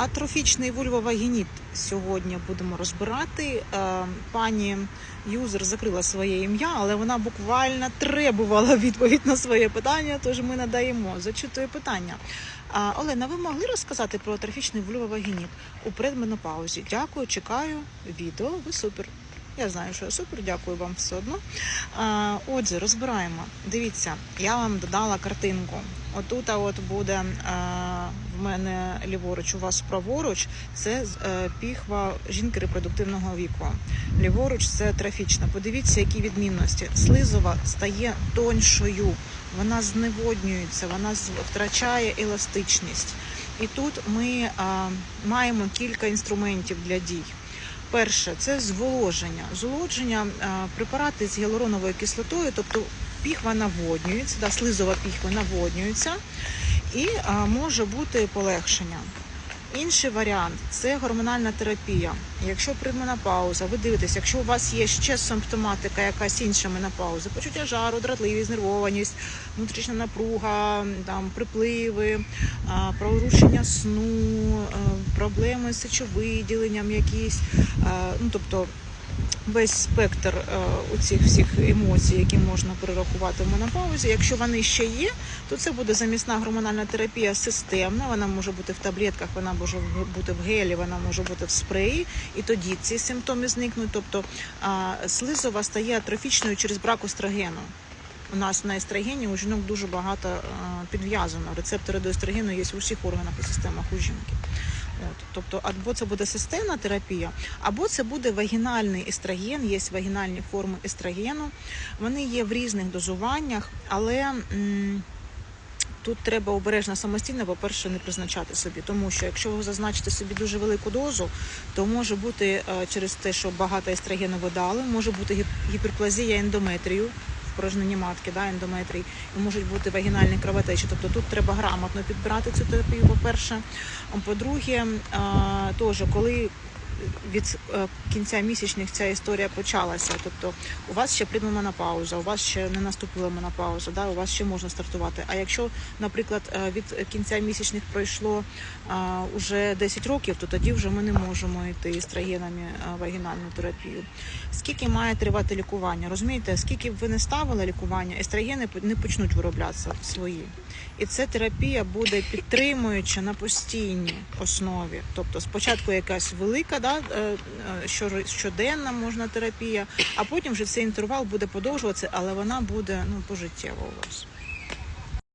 Атрофічний вульвовагініт сьогодні будемо розбирати. Е, Пані юзер закрила своє ім'я, але вона буквально требувала відповідь на своє питання, тож ми надаємо. Зачитує питання. Олена, ви могли розказати про атрофічний вульвовагініт у предменопаузі? Дякую, чекаю відео. Ви супер. Я знаю, що я супер, дякую вам все одно. Отже, розбираємо. Дивіться, я вам додала картинку. Отут от буде в мене ліворуч, у вас праворуч. Це е, піхва жінки репродуктивного віку. Ліворуч це трофічна. Подивіться, які відмінності. Слизова стає тоншою, вона зневоднюється, вона втрачає еластичність. І тут ми маємо кілька інструментів для дій. Перше це зволоження. Зволоження препарати з гіалуроновою кислотою, тобто піхва наводнюється, да, слизова піхва наводнюється, і може бути полегшення. Інший варіант це гормональна терапія. Якщо предменопауза, ви дивитесь, якщо у вас є ще симптоматика, якась інша менопауза, почуття жару, дратливість, нервованість, внутрішня напруга, там припливи, прорушення сну, проблеми з сечовиділенням якісь, ну тобто весь спектр е, оцих всіх емоцій, які можна перерахувати в менопаузі. Якщо вони ще є, то це буде замісна гормональна терапія системна. Вона може бути в таблетках, вона може бути в гелі, вона може бути в спреї, і тоді ці симптоми зникнуть. Тобто слизова стає атрофічною через брак естрогену. У нас на естрогені у жінок дуже багато е, підв'язано. Рецептори до естрогену є в усіх органах і системах у жінки. От, тобто, або це буде системна терапія, або це буде вагінальний естроген, є вагінальні форми естрогену. Вони є в різних дозуваннях, але м, тут треба обережно самостійно, по-перше, не призначати собі, тому що якщо ви зазначите собі дуже велику дозу, то може бути е, через те, що багато естрогену видали, може бути гіп- гіперплазія ендометрію. В матки, да, ендометрій, і можуть бути вагінальні кровотечі. Тобто тут треба грамотно підбирати цю терапію, по-перше. По-друге, теж коли від е, кінця місячних ця історія почалася. Тобто у вас ще предменопауза, у вас ще не наступила менопауза, да, у вас ще можна стартувати. А якщо, наприклад, е, від кінця місячних пройшло а, уже 10 років, то тоді вже ми не можемо йти а, вагінальну терапію. Скільки має тривати лікування? Розумієте, скільки б ви не ставили лікування, естрогени не почнуть вироблятися свої. І ця терапія буде підтримуюча на постійній основі. Тобто спочатку якась велика, да, е, е, щоденна можна терапія, а потім вже цей інтервал буде подовжуватися, але вона буде ну, пожиттєво у вас.